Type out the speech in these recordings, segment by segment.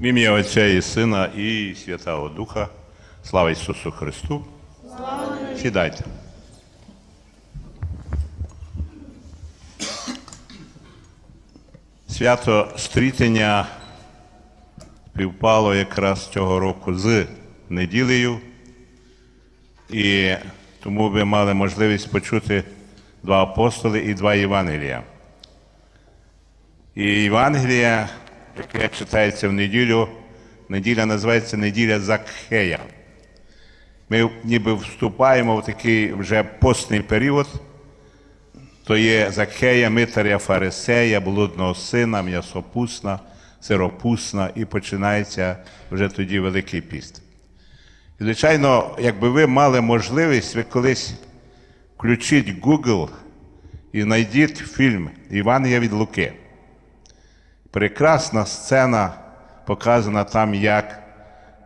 В ім'я Отця і Сина і Святого Духа. Слава Ісусу Христу. Сідайте. Свято стрітення співпало якраз цього року з неділею, і тому ви мали можливість почути два апостоли і два Євангелія. І Євангелія, яке читається в неділю, неділя називається неділя Закхея. Ми ніби вступаємо в такий вже постний період, то є Закхея, Митаря Фарисея, блудного сина, м'ясопусна, сиропусна, і починається вже тоді Великий піст. І, звичайно, якби ви мали можливість, ви колись включіть Google і знайдіть фільм Івангелія від Луки. Прекрасна сцена показана там, як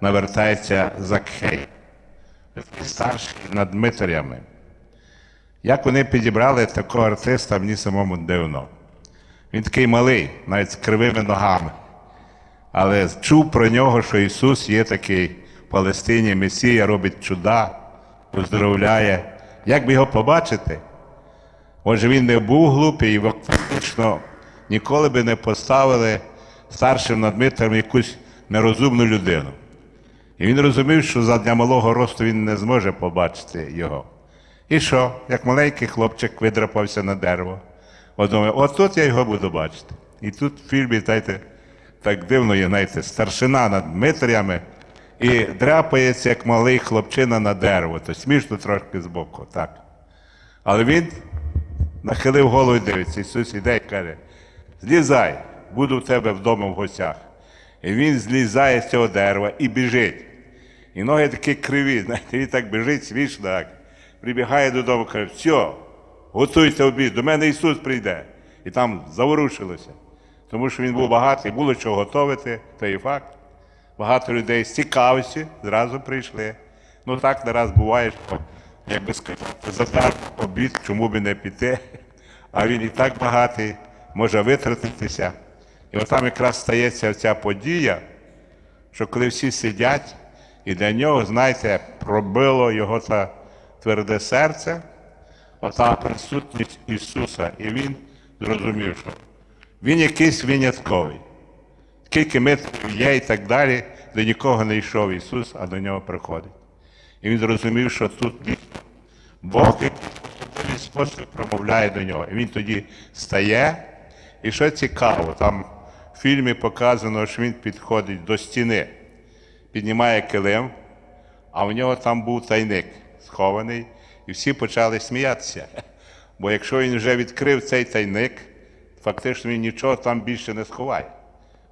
навертається Закхей, старший над Митарями. Як вони підібрали такого артиста, мені самому дивно. Він такий малий, навіть з кривими ногами. Але чув про нього, що Ісус є такий в Палестині, Месія робить чуда, поздоровляє. Як би його побачити? Отже, він не був глупий, фактично ніколи би не поставили старшим над Митром якусь нерозумну людину. І він розумів, що за дня малого росту він не зможе побачити його. І що, як маленький хлопчик видрапався на дерево. Думаю, от тут я його буду бачити. І тут в фільмі, знаєте, так дивно є, знаєте, старшина над Митрями і дряпається, як малий хлопчина на дерево. То смішно трошки збоку, так. Але він нахилив голову і дивиться. Ісус іде і каже: злізай, буду в тебе вдома в гостях. І він злізає з цього дерева і біжить. І ноги такі криві, знаєте, він так біжить, смішно так. Прибігає додому, каже, все, готуйте обід, до мене Ісус прийде. І там заворушилося. Тому що він був багатий, було чого готувати, то і факт. Багато людей з цікавості зразу прийшли. Ну так не раз буває, що, як би сказати, задар обід, чому би не піти, а він і так багатий, може витратитися. І от там якраз стається ця подія, що коли всі сидять, і для нього, знаєте, пробило його та тверде серце, ота присутність Ісуса, і він зрозумів, що він якийсь винятковий. Скільки метрів є і так далі, до нікого не йшов Ісус, а до нього приходить. І він зрозумів, що тут Бог в спосіб промовляє до нього. І він тоді стає. І що цікаво, там в фільмі показано, що він підходить до стіни, піднімає килим, а в нього там був тайник схований, і всі почали сміятися. Бо якщо він вже відкрив цей тайник, фактично він нічого там більше не сховає.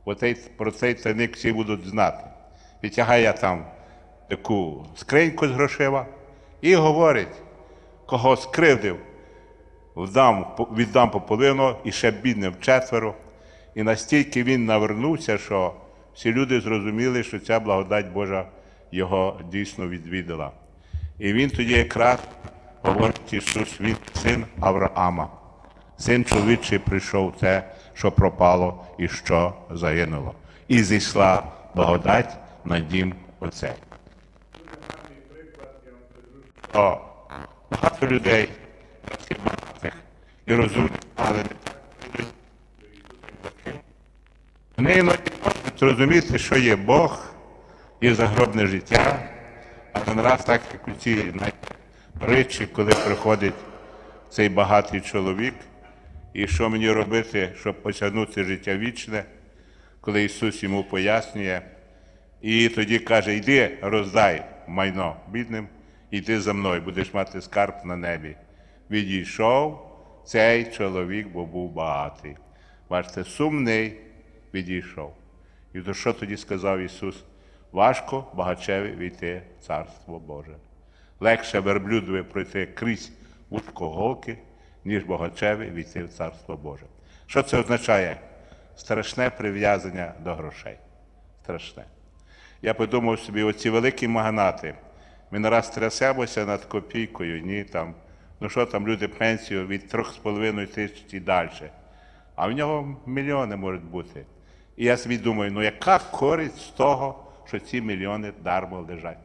Бо цей, про цей тайник всі будуть знати. Відтягає там таку скриньку з грошима і говорить, кого скривдив, вдам, віддам по і ще бідним четверо. І настільки він навернувся, що всі люди зрозуміли, що ця благодать Божа його дійсно відвідала. І він тоді якраз говорить Ісус, він син Авраама. Син чоловічий прийшов те, що пропало і що загинуло. І зійшла благодать на дім оцей. Багато людей, і не вони можуть зрозуміти, що є Бог, є загробне життя, а раз так, як у цій притчі, коли приходить цей багатий чоловік, і що мені робити, щоб посягнути життя вічне, коли Ісус йому пояснює, і тоді каже: йди, роздай майно бідним, йди за мною, будеш мати скарб на небі. Відійшов цей чоловік, бо був багатий. Бачите, сумний відійшов. І то що тоді сказав Ісус? Важко багачеві війти в Царство Боже. Легше верблюдові пройти крізь вузько ніж богачеві війти в Царство Боже. Що це означає? Страшне прив'язання до грошей. Страшне. Я подумав собі, оці великі магнати, ми нараз трясемося над копійкою, ні там, ну що там, люди пенсію від 3,5 тисяч і далі. А в нього мільйони можуть бути. І я собі думаю, ну яка користь з того, що ці мільйони дармо лежать?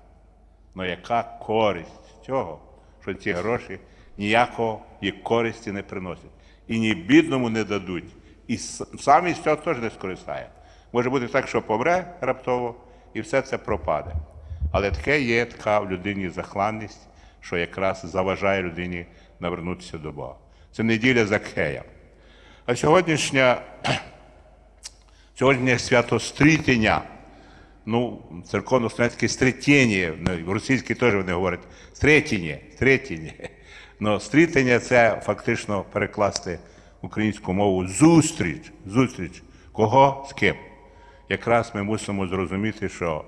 Ну яка користь з цього, що ці гроші ніякого і користі не приносять. І ні бідному не дадуть. І с- сам із цього теж не скористає. Може бути так, що помре раптово, і все це пропаде. Але таке є така в людині захланність, що якраз заважає людині навернутися до Бога. Це неділя Закхея. А сьогоднішня, сьогоднішнє свято стрітення, ну, церковно-слов'янське стрітєння, в російській теж вони говорять стрітіння, стрітіння. Но стрітення це фактично перекласти українську мову зустріч. Зустріч. Кого з ким? Якраз ми мусимо зрозуміти, що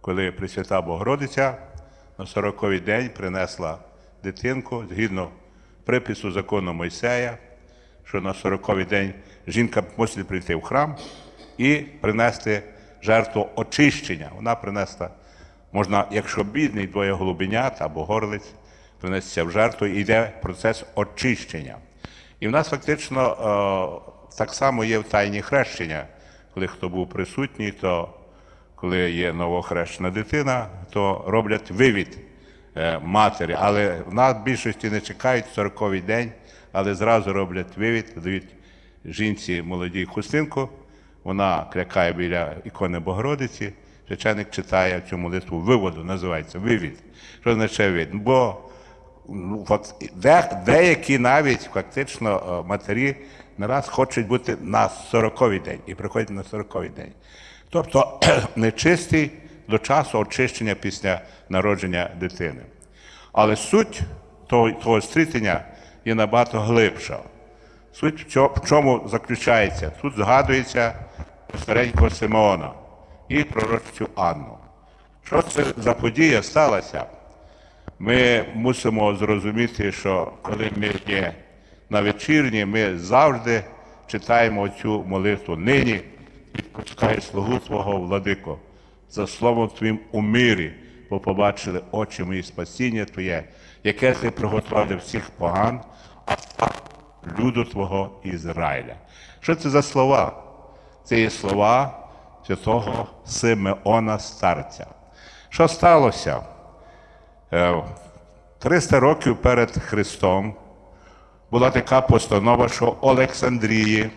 коли Пресвята Богородиця на 40-й день принесла дитинку згідно припису закону Мойсея, що на 40-й день жінка мусить прийти в храм і принести жертву очищення. Вона принесла, можна, якщо бідний, двоє голубенят або горлиць, принесеться в жертву і йде процес очищення. І в нас фактично е, так само є в тайні хрещення. Коли хто був присутній, то коли є новохрещена дитина, то роблять вивід е, матері. Але в нас в більшості не чекають 40-й день, але зразу роблять вивід, дають жінці молодій хустинку, вона клякає біля ікони Богородиці, священик читає цю молитву виводу, називається вивід. Що означає вивід? Бо ну, де, деякі навіть фактично е, матері не раз хочуть бути на 40-й день і приходять на 40-й день. Тобто нечистий до часу очищення після народження дитини. Але суть того, того стрітення є набагато глибша. Суть в чо- в чому заключається? Тут згадується старенького Симеона і пророчцю Анну. Що це за подія сталася? Ми мусимо зрозуміти, що коли ми є на вечірні, ми завжди читаємо цю молитву. Нині відпускай слугу Твого владико, за словом Твоїм у мирі, бо побачили очі мої спасіння Твоє, яке ти приготував для всіх поган, а люду Твого Ізраїля. Що це за слова? Це є слова святого Симеона Старця. Що сталося? Е, 300 років перед Христом була така постанова, що Олександрії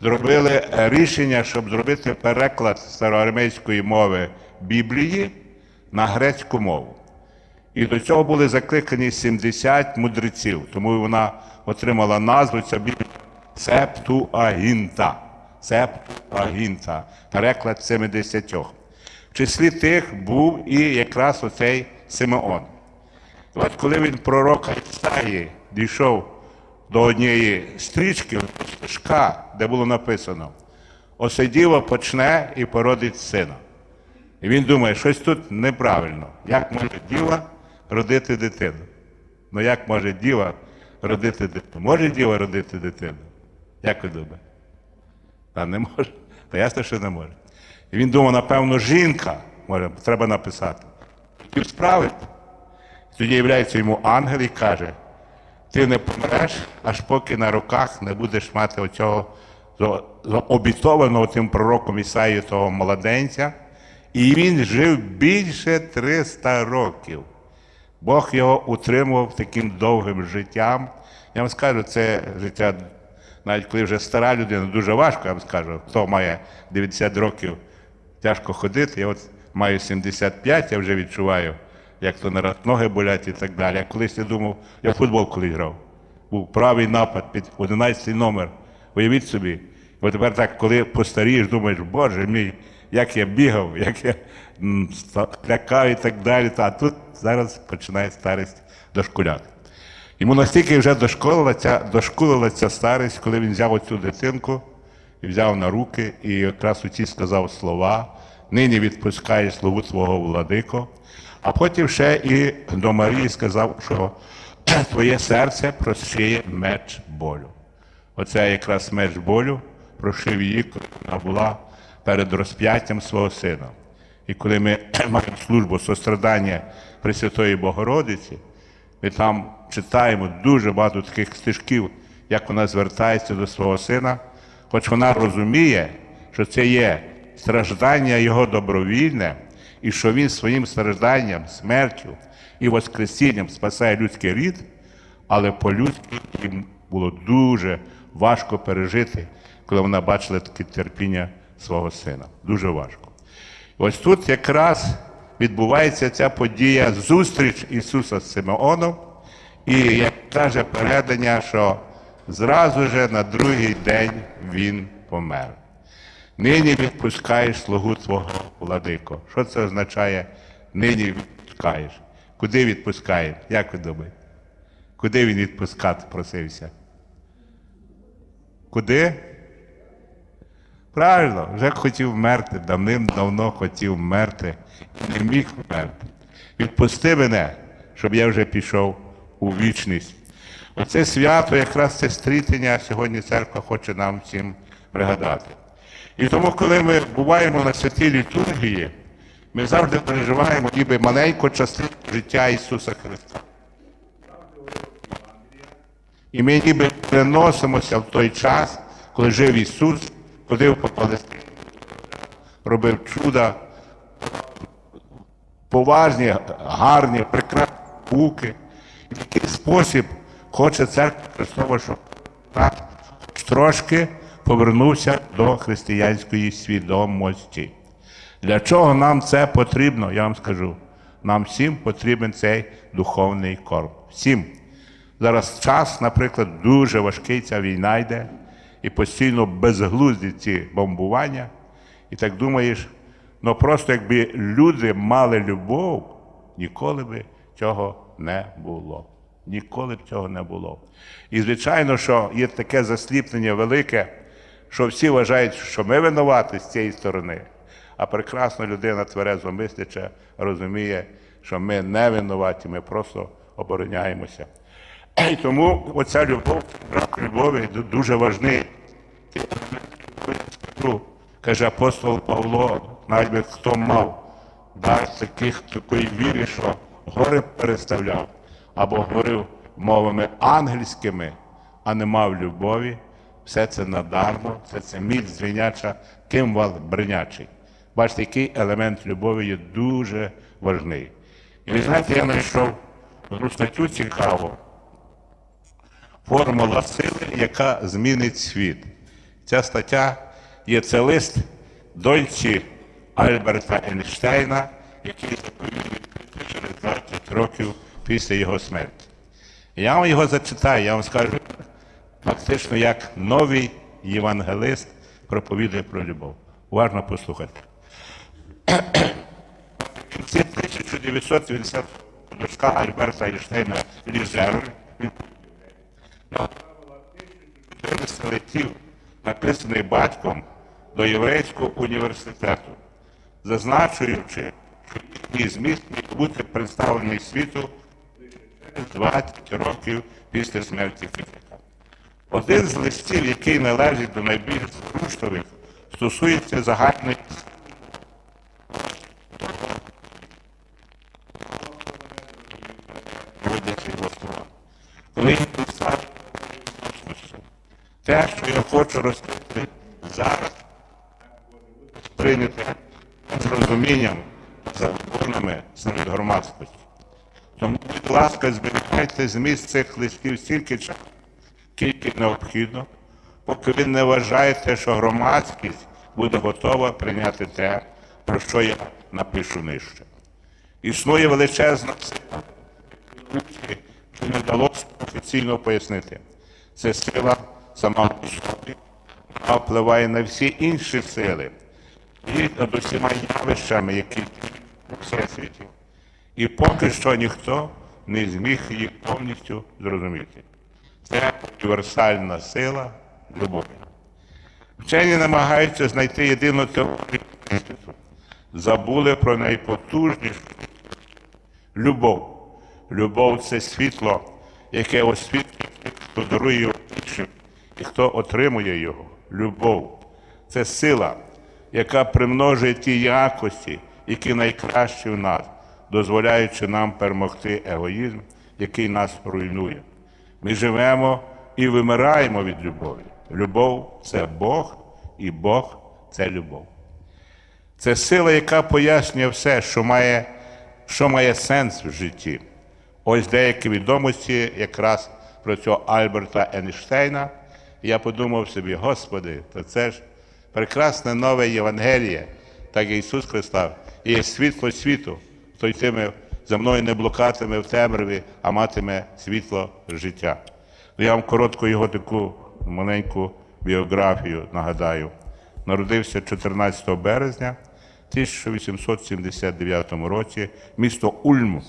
зробили рішення, щоб зробити переклад староармейської мови Біблії на грецьку мову. І до цього були закликані 70 мудреців, тому вона отримала назву ця Біблія Септуагінта. Септуагінта. Переклад 70. В числі тих був і якраз оцей Симеон. От коли він пророка Ісаї дійшов до однієї стрічки, стежка, де було написано: Осе діво почне і породить сина. І він думає, щось тут неправильно. Як може діва родити дитину? Ну як може діва родити дитину? Може діва родити дитину? Як ви думаєте? Та не може. Та ясно, що не може. І він думав, напевно, жінка може, треба написати. Хотів справити. Тоді являється йому ангел і каже: ти не помреш, аж поки на руках не будеш мати оцього обітованого тим пророком Ісаїю того младенця. І він жив більше 300 років. Бог його утримував таким довгим життям. Я вам скажу, це життя, навіть коли вже стара людина, дуже важко, я вам скажу, хто має 90 років, тяжко ходити. Я от маю 75, я вже відчуваю, як то нараз ноги болять і так далі. Я колись я думав, я в футбол колись грав. Був правий напад під 11 номер. Уявіть собі. От тепер так, коли постарієш, думаєш, боже мій, як я бігав, як я м, ста- лякав і так далі. А тут зараз починає старість дошкуляти. Йому настільки вже дошколила ця, старість, коли він взяв оцю дитинку і взяв на руки, і якраз у ці сказав слова: нині відпускає слугу твого владико. А потім ще і до Марії сказав, що твоє серце прощиє меч болю. Оце якраз меч болю прошив її, коли вона була перед розп'яттям свого сина. І коли ми маємо службу сострадання Пресвятої Богородиці, ми там читаємо дуже багато таких стежків, як вона звертається до свого сина, хоч вона розуміє, що це є страждання Його добровільне, і що Він своїм стражданням, смертю і Воскресінням спасає людський рід, але по-людськи їм було дуже важко пережити, коли вона бачила таке терпіння свого сина. Дуже важко. Ось тут якраз відбувається ця подія зустріч Ісуса з Симеоном, і як каже передання, що зразу же на другий день Він помер. Нині відпускаєш слугу твого владико. Що це означає? Нині відпускаєш. Куди відпускає? Як ви думаєте? Куди він відпускати просився? Куди? Правильно, вже хотів вмерти, давним-давно хотів вмерти і не міг вмерти. Відпусти мене, щоб я вже пішов у вічність. Оце свято, якраз це стрітення сьогодні церква хоче нам всім пригадати. І тому, коли ми буваємо на святій літургії, ми завжди переживаємо ніби маленьку частину життя Ісуса Христа. І ми ніби переносимося в той час, коли жив Ісус, ходив по Палестині, робив чуда, поважні, гарні, прекрасні науки. В такий спосіб хоче церква Христова, щоб трошки повернувся до християнської свідомості. Для чого нам це потрібно, я вам скажу. Нам всім потрібен цей духовний корм. Всім. Зараз час, наприклад, дуже важкий, ця війна йде, і постійно безглузді ці бомбування. І так думаєш, ну просто якби люди мали любов, ніколи би цього не було. Ніколи б цього не було. І звичайно, що є таке засліплення велике, що всі вважають, що ми винуваті з цієї сторони, а прекрасна людина тверезо мисляча розуміє, що ми не винуваті, ми просто обороняємося. І тому оця любов, брак любові дуже важний. Каже апостол Павло, навіть би хто мав дар таких такої віри, що гори переставляв, або говорив мовами ангельськими, а не мав любові, все це надармо, все це міць звіняча, кимвал бринячий. Бачите, який елемент любові є дуже важний. І ви знаєте, я знайшов одну статтю цікаву. Формула сили, яка змінить світ. Ця стаття є це лист доньці Альберта Ейнштейна, який заповів через 20 років після його смерті. Я вам його зачитаю, я вам скажу фактично, як новий євангелист проповідує про любов. Уважно послухайте. В кінці 1990 дочка Альберта Ейнштейна Лізер летів, написаний батьком до Єврейського університету, зазначуючи, що їхній зміст міг бути представлений світу через 20 років після смерті критика. Один з листів, який належить до найбільш зрушливих, стосується загальної він те, що я хочу розповісти зараз, прийняти з розумінням, законами серед громадськості. Тому, будь ласка, зберігайте зміст цих листів стільки часу, скільки необхідно, поки ви не вважаєте, що громадськість буде готова прийняти те, про що я напишу нижче. Існує величезна сила, що не вдалося офіційно пояснити. Це сила сама по собі, вона впливає на всі інші сили і над усіма явищами, які у всесвіті. І поки що ніхто не зміг її повністю зрозуміти. Це універсальна сила любові. Вчені намагаються знайти єдину теорію, забули про найпотужнішу любов. Любов це світло, яке освітлює, хто дарує іншим і хто отримує його. Любов це сила, яка примножує ті якості, які найкращі в нас, дозволяючи нам перемогти егоїзм, який нас руйнує. Ми живемо і вимираємо від любові. Любов це Бог, і Бог це любов. Це сила, яка пояснює все, що має, що має сенс в житті. Ось деякі відомості якраз про цього Альберта Ейнштейна. Я подумав собі, Господи, то це ж прекрасне нове Євангеліє, так Ісус Христос, і є світло світу, хто йтиме за мною не блукатиме в темряві, а матиме світло життя. Я вам коротко його таку маленьку біографію нагадаю. Народився 14 березня 1879 році, місто Ульм,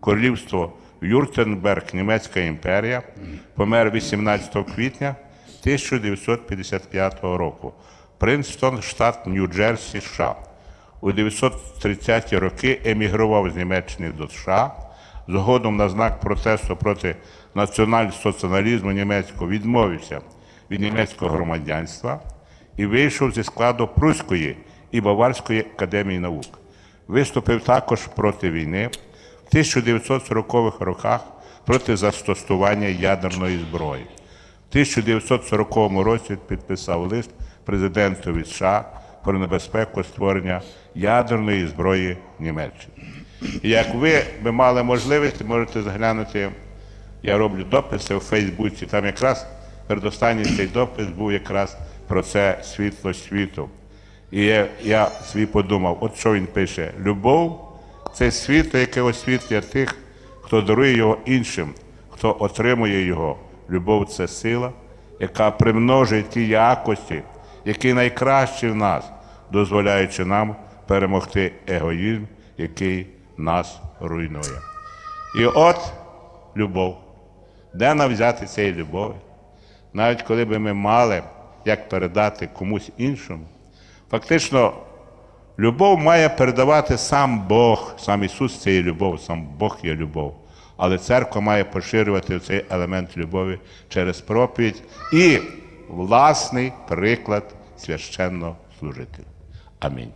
королівство Юртенберг, Німецька імперія, помер 18 квітня 1955 року. Принстон, штат Нью-Джерсі, США. У 930-ті роки емігрував з Німеччини до США. Згодом на знак протесту проти націонал-соціалізму німецького відмовився від німецького громадянства і вийшов зі складу Пруської і Баварської академії наук. Виступив також проти війни в 1940-х роках проти застосування ядерної зброї. В 1940 році підписав лист президентові США про небезпеку створення ядерної зброї Німеччини. Як ви би мали можливість, можете заглянути, я роблю дописи у Фейсбуці, там якраз передостанній цей допис був якраз про це світло світу. І я, я свій подумав, от що він пише: любов це світло, яке освітлює тих, хто дарує його іншим, хто отримує його. Любов це сила, яка примножує ті якості, які найкращі в нас, дозволяючи нам перемогти егоїзм, який нас руйнує. І от любов. Де нам взяти цієї любові? Навіть коли би ми мали як передати комусь іншому, фактично любов має передавати сам Бог, сам Ісус це є любов, сам Бог є любов. Але церква має поширювати цей елемент любові через проповідь і власний приклад священного служителя. Амінь.